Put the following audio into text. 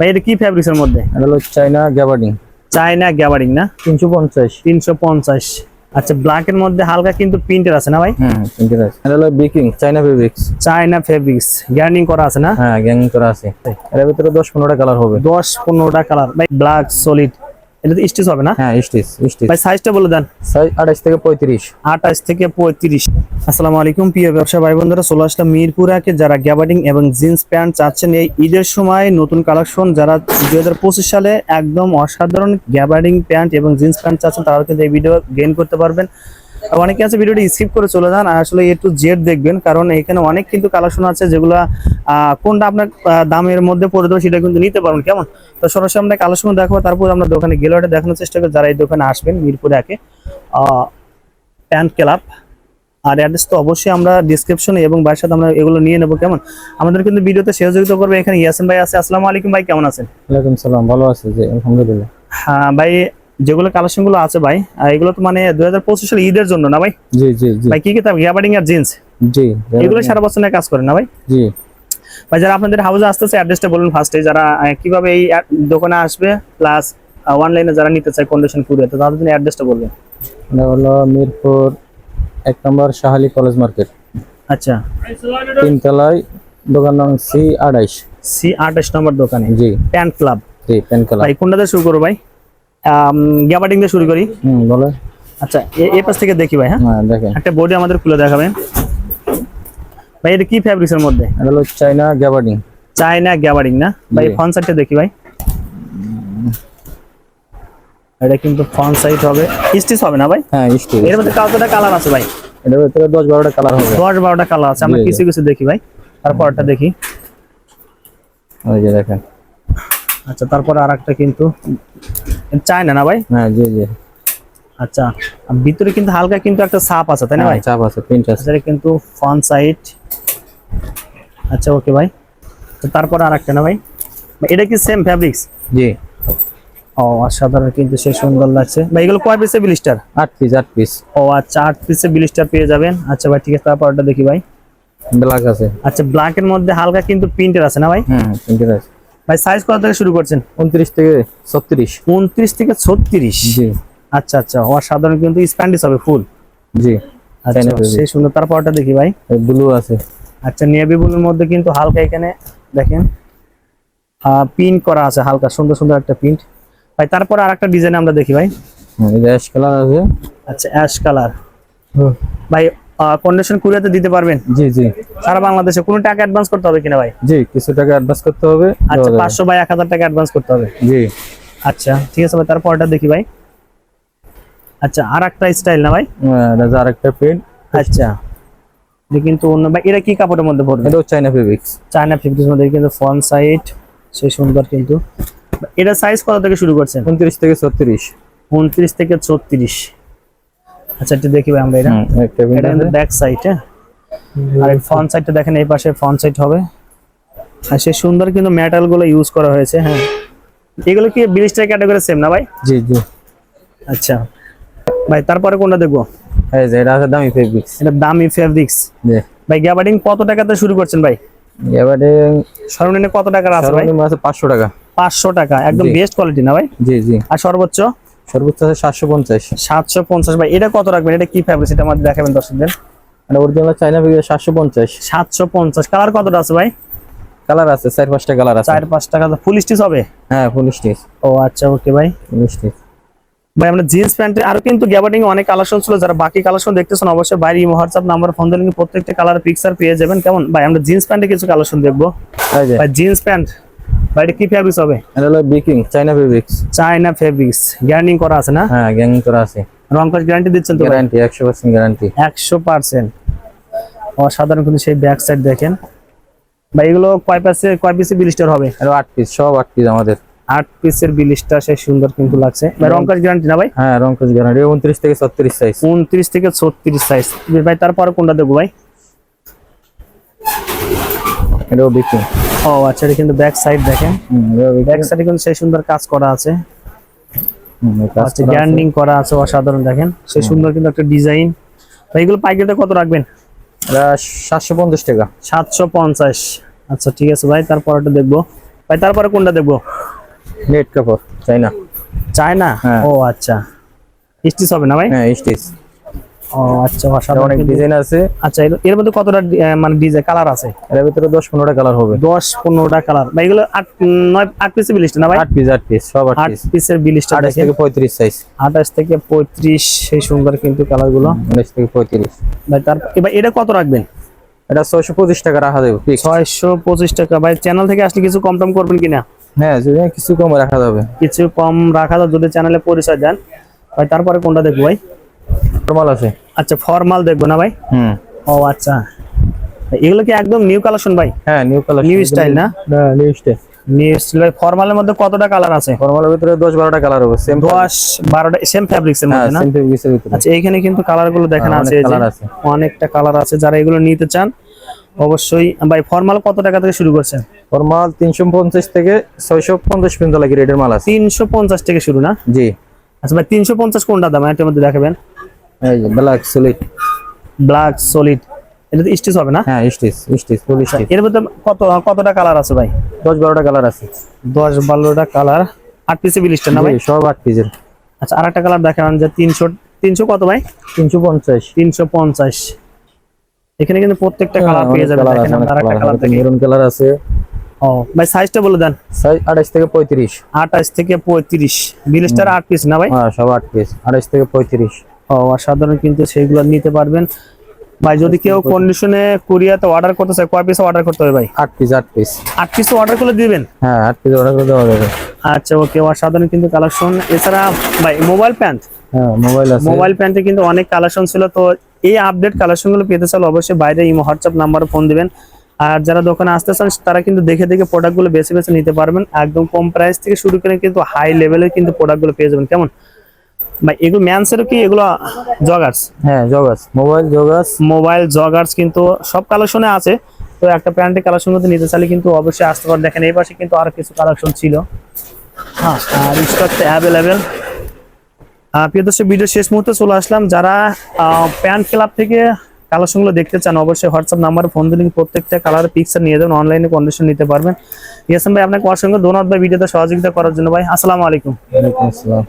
ভাই এটা কি ফ্যাব্রিক্স এর মধ্যে? এটা হলো চাইনা গ্যাবার্ডিং চায়না গ্যাবার্ডিং না? তিনশো পঞ্চাশ। তিনশো পঞ্চাশ। আচ্ছা ব্ল্যাক এর মধ্যে হালকা কিন্তু প্রিন্টের আছে না ভাই? হুম তিনটে আছে। এটা হলো বিকিং চাইনা ফেব্রিক্স চায়না ফেব্রিক্স গ্যার্নিং করা আছে না? হ্যাঁ গ্যাং করা আছে। এর ভিতরে দশ পনেরোটা কালার হবে। দশ পনেরোটা কালার ভাই ব্ল্যাক সলিড এটা তো স্টিচ হবে না? হ্যাঁ স্টিচ স্টিচ। ভাই সাইজটা বলে দেন। সাইজ আঠাশ থেকে পঁয়ত্রিশ। আঠাশ থেকে পঁয়ত্রিশ। আসসালামু আলাইকুম প্রিয় ব্যবসা ভাই বন্ধুরা চলে আসলাম মিরপুরাকে যারা গ্যাবার্ডিং এবং জিন্স প্যান্ট চাচ্ছেন এই ঈদের সময় নতুন কালেকশন যারা দুই হাজার পঁচিশ সালে একদম অসাধারণ গ্যাবার্ডিং প্যান্ট এবং জিন্স প্যান্ট চাচ্ছেন তারা কিন্তু এই ভিডিও গেইন করতে পারবেন। অনেকে আছে ভিডিওটি স্কিপ করে চলে যান আর আসলে এ টু জেড দেখবেন কারণ এখানে অনেক কিন্তু কালেকশন আছে যেগুলা কোনটা আপনার দামের মধ্যে পড়ে দেবে সেটা কিন্তু নিতে পারবেন কেমন? তো সরাসরি আমরা কালেকশন দেখাবো তারপর আমরা দোকানে গেলে ওটা দেখানোর চেষ্টা করি যারা এই দোকানে আসবেন মিরপুরে একে। আহ, প্যান্ট ক্লাব আর অ্যাড্রেস তো অবশ্যই আমরা ডিসক্রিপশনে এবং বাসার সাথে আমরা এগুলো নিয়ে নেব কেমন? আমাদের কিন্তু ভিডিওতে সহযোগিতা করবে এখানে ইয়াসিন ভাই আছে আসসালামু আলাইকুম ভাই কেমন আছেন? ওয়ালাইকুম সালাম ভালো আছে জি আলহামদুলিল্লাহ। হ্যাঁ ভাই যেগুলো কালেকশনগুলো আছে ভাই এগুলো তো মানে দুই হাজার পঁচিশ সালে ঈদের জন্য না ভাই? জি জি ভাই কি কি থাকবে গ্যাবার্ডিং আর জিন্স জি এগুলো সারা বছর কাজ করেন না ভাই? জি। ভাই যারা আপনাদের হাউসে আসতেছে অ্যাড্রেসটা বলুন ফার্স্টে যারা কীভাবে এই দোকানে আসবে প্লাস অনলাইনে যারা নিতে চায় কন্ডিশন কুরিয়ার তো তাদের জন্য অ্যাড্রেসটা বলবেন। এটা হলো মিরপুর এক নম্বর শাহালি কলেজ মার্কেট আচ্ছা। তিনতলায় দোকান নং সি আড়াইশ। সি আঠাশ নম্বর দোকানে। জি। প্যান্ট ক্লাব জি পেন কালার ভাই কোনটা দিয়ে শুরু করব ভাই? গ্যাবার্ডিং দিয়ে শুরু করি। হুম বলো। আচ্ছা এ- এই পাশ থেকে দেখি ভাই হ্যাঁ? হ্যাঁ দেখেন একটা বডি আমাদের খুলে দেখাবেন। ভাই এটা কি ফ্যাব্রিক্স এর মধ্যে? এটা হলো চাইনা গ্যাবার্ডিং চায়না গ্যাবারিং না? ভাই। ফ্রন্ট সাইডটা দেখি ভাই। এটা কিন্তু ফ্রন্ট সাইড হবে। স্টিচ হবে না ভাই? হ্যাঁ স্টিল এর মধ্যে কতটা কালার আছে ভাই? এটার ভিতরে দশ বারোটা কালার হবে। দশ বারোটা কালার আছে। আমরা। কিছু কিছু দেখি ভাই। তারপরটা দেখি। ওই যে দেখেন। আচ্ছা তারপর আর একটা কিন্তু চায়না না ভাই? হ্যাঁ জি জি। আচ্ছা ভিতরে কিন্তু হালকা কিন্তু একটা সাপ আছে তাই না হ্যাঁ, ভাই? চাপ আছে প্রিন্ট আছে। এটা কিন্তু ফ্রন্ট সাইড। আচ্ছা ওকে ভাই। তো তারপর আর একটা না ভাই? এটা কি সেম ফ্যাব্রিক্স জি। ও অসাধারণ কিন্তু সে সুন্দর লাগছে। ভাই এগুলো কয় পিসে ব্লিস্টার আট পিস আট পিস ও আচ্ছা আট পিসে ব্লিস্টার পেয়ে যাবেন। আচ্ছা ভাই ঠিক আছে তারপরটা দেখি ভাই। ব্ল্যাক আছে। আচ্ছা ব্ল্যাক এর মধ্যে হালকা কিন্তু প্রিন্টের আছে না ভাই? হুম প্রিন্ট আছে। ভাই সাইজ কত থেকে শুরু করছেন? উনত্রিশ থেকে ছত্রিশ। উনত্রিশ থেকে ছত্রিশ? জি। আচ্ছা আচ্ছা। অসাধারণ কিন্তু স্প্যান্ডিস হবে ফুল জি। আচ্ছা সেই সুন্দর। তারপরটা দেখি ভাই। ব্লু আছে। আচ্ছা নেভি ব্লুর মধ্যে কিন্তু হালকা এখানে দেখেন। প্রিন্ট করা আছে হালকা সুন্দর সুন্দর একটা প্রিন্ট ভাই তারপর আর একটা ডিজাইন আমরা দেখি ভাই। অ্যাশ কালার আছে। আচ্ছা অ্যাশ কালার ভাই কন্ডিশন কুরিয়াতে দিতে পারবেন? জি জি। সারা বাংলাদেশে কোনো টাকা অ্যাডভান্স করতে হবে কিনা ভাই? জি কিছু টাকা অ্যাডভান্স করতে হবে। আচ্ছা দেওয়া যাবে। পাঁচশো বাই এক হাজার টাকা অ্যাডভান্স করতে হবে? জি। আচ্ছা ঠিক আছে ভাই তারপরটা দেখি ভাই। আচ্ছা আর একটা স্টাইল না ভাই? হ্যাঁ, এটা আরেকটা প্রিন্ট আচ্ছা এটা কিন্তু অন্য ভাই এটা কি কাপড়ের মধ্যে পড়বে এটাও চাইনা ফেব্রিক্স চায়না ফিফটির মধ্যে কিন্তু ফ্রন্ট সাইড সেই সুন্দর কিন্তু। এটা সাইজ কত থেকে শুরু করছেন? উনত্রিশ থেকে ছত্রিশ। উনত্রিশ থেকে ছত্রিশ। আচ্ছা এটা দেখি আমরা এটা। এটা কিন্তু ব্যাক সাইড হ্যাঁ? আর ফ্রন্ট সাইডটা দেখেন এই পাশে ফ্রন্ট সাইড হবে। আর সেই সুন্দর কিন্তু মেটালগুলো ইউজ করা হয়েছে হ্যাঁ? এগুলো কি ব্লিস্টার ক্যাটাগরি সেম না ভাই? জি জি। আচ্ছা। ভাই তারপরে কোনটা দেখব? এই যে এটা আছে দামি ফেব্রিক্স এটা দামি ফেব্রিক্স জি। ভাই গ্যাবার্ডিং কত টাকাতে শুরু করছেন ভাই? এবারে সর্বনিম্ন কত টাকার আছে ভাই? সর্বনিম্ন আছে পাঁচশো টাকা। পাঁচশো টাকা একদম বেস্ট কোয়ালিটি না ভাই? জি জি। আর সর্বোচ্চ? সর্বোচ্চ আছে সাতশো পঞ্চাশ। সাতশো পঞ্চাশ। ভাই এটা কত রাখবেন? এটা কি ফ্যাব্রিক এটা আমাদের দেখাবেন দর্শকদের। এটা অরিজিনাল চাইনা ফেব্রিক সাতশো পঞ্চাশ। সাতশো পঞ্চাশ। কালার কতটা আছে ভাই? কালার আছে চার পাঁচটা কালার আছে। চার পাঁচ টাকা ফুল স্টিচ হবে? হ্যাঁ ফুল স্টিচ ও আচ্ছা ওকে ভাই। ফুল স্টিচ ভাই আমরা জিন্স প্যান্টে আরও কিন্তু গ্যাবার্ডিং অনেক কালেকশন ছিল। যারা বাকি কালেকশন দেখতেছেন অবশ্যই বাইরে হোয়াটসঅ্যাপ নাম্বার ফোন দিলে প্রত্যেকটা কালার পিকচার পেয়ে যাবেন। কেমন? ভাই আমরা জিন্স প্যান্টে কিছু কালেকশন দেখব। ভাই জিন্স প্যান্ট এটা কি ফেব্রিক্স হবে? এটা হলো বিকিং চাইনা ফেব্রিক্স চায়না ফেব্রিক্স গ্যারান্টিং করা আছে না? হ্যাঁ গ্যাং করা আছে। রং কাজ গ্যারান্টি দিচ্ছেন তো গ্যারান্টি একশো পার্সেন্ট গ্যারান্টি একশো পার্সেন্ট অসাধারণ কিন্তু সেই ব্যাক সাইড দেখেন। ভাই এগুলো কয় পিসে কয় পিসে বিলিস্টার হবে? এটা আট পিস সব আট পিস আমাদের। আট পিসের বিলিশটা সেই সুন্দর কিন্তু লাগছে। ভাই রং কাজ গ্যারান্টি না ভাই? হ্যাঁ রং কোচ গ্যারান্টি উনত্রিশ থেকে ছত্রিশ সাইজ উনত্রিশ থেকে ছত্রিশ সাইজ ভাই তারপরে কোনটা দেবো ভাই? এটাও বিকিং ও আচ্ছা এটা কিন্তু ব্যাক সাইড দেখেন। ব্যাক সাইডে কিন্তু সেই সুন্দর কাজ করা আছে। আচ্ছা গ্যান্ডিং করা আছে অসাধারণ দেখেন। সেই সুন্দর কিন্তু একটা ডিজাইন ভাই এগুলো পাইকারিতে কত রাখবেন? সাতশো পঞ্চাশ টাকা। সাতশো পঞ্চাশ। আচ্ছা ঠিক আছে ভাই তারপরটা দেখব। ভাই তারপরে কোনটা দেখব? নেট কাপড় চাই না চায়না? হ্যাঁ। ও আচ্ছা। স্টিচ হবে না ভাই? হ্যাঁ স্টিচ। ও আচ্ছা অসাধারণ অনেক ডিজাইন আছে। আচ্ছা এর- মধ্যে কতটা মানে ডিজাইন কালার আছে? এর ভিতরে দশ পনেরোটা কালার হবে। দশ পনেরোটা কালার ভাই এগুলো পিসের বিলিস্ট না ভাই? আট পিস পিস সব পিসের বিলিস্ট থেকে পঁয়ত্রিশ সাইজ আঠাশ থেকে পঁয়ত্রিশ সেই সুন্দর কিন্তু কালারগুলো। থেকে ভাই তার এটা কত রাখবেন? এটা ছয়শো পঁচিশ টাকা রাখা যাবে fixed। ছয়শো পঁচিশ টাকা। ভাই চ্যানেল থেকে আসলে কিছু কম টম করবেন কিনা? হ্যাঁ যদি কিছু কম রাখা যাবে। কিছু কম রাখা যাবে যদি চ্যানেলে পরিচয় দেন। ভাই তারপরে কোনটা দেখব ভাই? নর্মাল আছে? আচ্ছা ফর্মাল দেখব না ভাই? হুম। ও আচ্ছা। এগুলো কি একদম নিউ কালেকশন ভাই? হ্যাঁ নিউ কালার নিউ স্টাইল না? হ্যাঁ নিউ স্টাইল নিউ স্টাইল ভাই ফর্মালের মধ্যে কতটা কালার আছে? ফর্মালের ভিতরে দশ বারোটা কালার হবে সেম দশ বারোটা সেম ফ্যাব্রিক্স এর মধ্যে না? সেম ফেব্রিক্সের ভিতরে। আচ্ছা এইখানে কিন্তু কালারগুলো দেখেন হ্যাঁ, আছে এই যে। colour আছে। অনেকটা কালার আছে যারা এগুলো নিতে চান অবশ্যই ভাই ফর্মাল কত টাকা থেকে শুরু করছেন ফর্মাল তিনশো পঞ্চাশ থেকে ছয়শো পঞ্চাশ পর্যন্ত লাগে রেটের মাল আছে। তিনশো পঞ্চাশ থেকে শুরু না? জি। আচ্ছা ভাই তিনশো পঞ্চাশ কোনটা দাম? এটার মধ্যে দেখাবেন। এই ব্ল্যাক সলিড ব্ল্যাক সলিড এটা তো স্টিচ হবে না? হ্যাঁ স্টিচ স্টিচ ফুল স্টিচ এর মধ্যে কত কতটা কালার আছে ভাই? দশ বারোটা কালার আছে। দশ বারোটা কালার আট পিসে বিলিশটা না ভাই? সব আট পিসের আচ্ছা আর একটা কালার দেখান যে তিনশো তিনশো কত ভাই? তিনশো পঞ্চাশ। তিনশো পঞ্চাশ। এখানে কিন্তু প্রত্যেকটা কালার পেয়ে যাবেন। দেখেন আরেকটা কালার দেখি মেরুন কালার আছে। ও ভাই সাইজটা বলে দেন। সাইজ আঠাশ থেকে পঁয়ত্রিশ। আঠাশ থেকে পঁয়ত্রিশ। বিলিশটার আট পিস না ভাই? হ্যাঁ সব আট পিস আঠাশ থেকে পঁয়ত্রিশ। ও অসাধারণ কিন্তু সেইগুলো নিতে পারবেন। ভাই যদি কেউ কন্ডিশনে কুরিয়াতে অর্ডার করতে চায় কয় পিস অর্ডার করতে হবে ভাই? আট পিস আট পিস আট পিস অর্ডার করলে দিবেন? হ্যাঁ আট পিস অর্ডার করে দেওয়া যাবে। আচ্ছা ওকে। অসাধারণ কিন্তু কালেকশন এছাড়া ভাই মোবাইল প্যান্ট হ্যাঁ মোবাইল আছে। মোবাইল প্যান্টে কিন্তু অনেক কালেকশন ছিল। তো এই আপডেট কালেকশনগুলো পেতে চাইলে অবশ্যই বাইরে ইমো হোয়াটসঅ্যাপ নাম্বারে ফোন দিবেন। আর যারা দোকানে আসতে চান তারা কিন্তু দেখে দেখে প্রোডাক্টগুলো বেছে বেছে নিতে পারবেন। একদম কম প্রাইস থেকে শুরু করে কিন্তু হাই লেভেলের কিন্তু প্রোডাক্টগুলো পেয়ে যাবেন। কেমন? ভাই এগুলো ম্যানসেরও কি এগুলো জগার্স? হ্যাঁ জগাস মোবাইল মোবাইল জগার্স কিন্তু সব কালেকশনে আছে। তো একটা প্যান্টের কালেকশন নিতে চাইলে কিন্তু অবশ্যই আসতে পারেন দেখেন। এই পাশে কিন্তু আরও কিছু কালেকশন ছিল। হ্যাঁ আর অ্যাভেলেবেল প্রিয় দর্শক ভিডিও শেষ মুহূর্তে চলে আসলাম। যারা প্যান্ট ক্লাব থেকে কালেকশনগুলো দেখতে চান অবশ্যই হোয়াটসঅ্যাপ নাম্বারে ফোন দিলে প্রত্যেকটা কালারের পিকচার নিয়ে যাবেন। অনলাইনে কন্ডিশন নিতে পারবেন। ইয়াসান ভাই আপনাকে অসংখ্য ধন্যবাদ ভাই ভিডিওতে সহযোগিতা করার জন্য। ভাই আসসালামু আলাইকুম। ওয়ালাইকুম আসসালাম।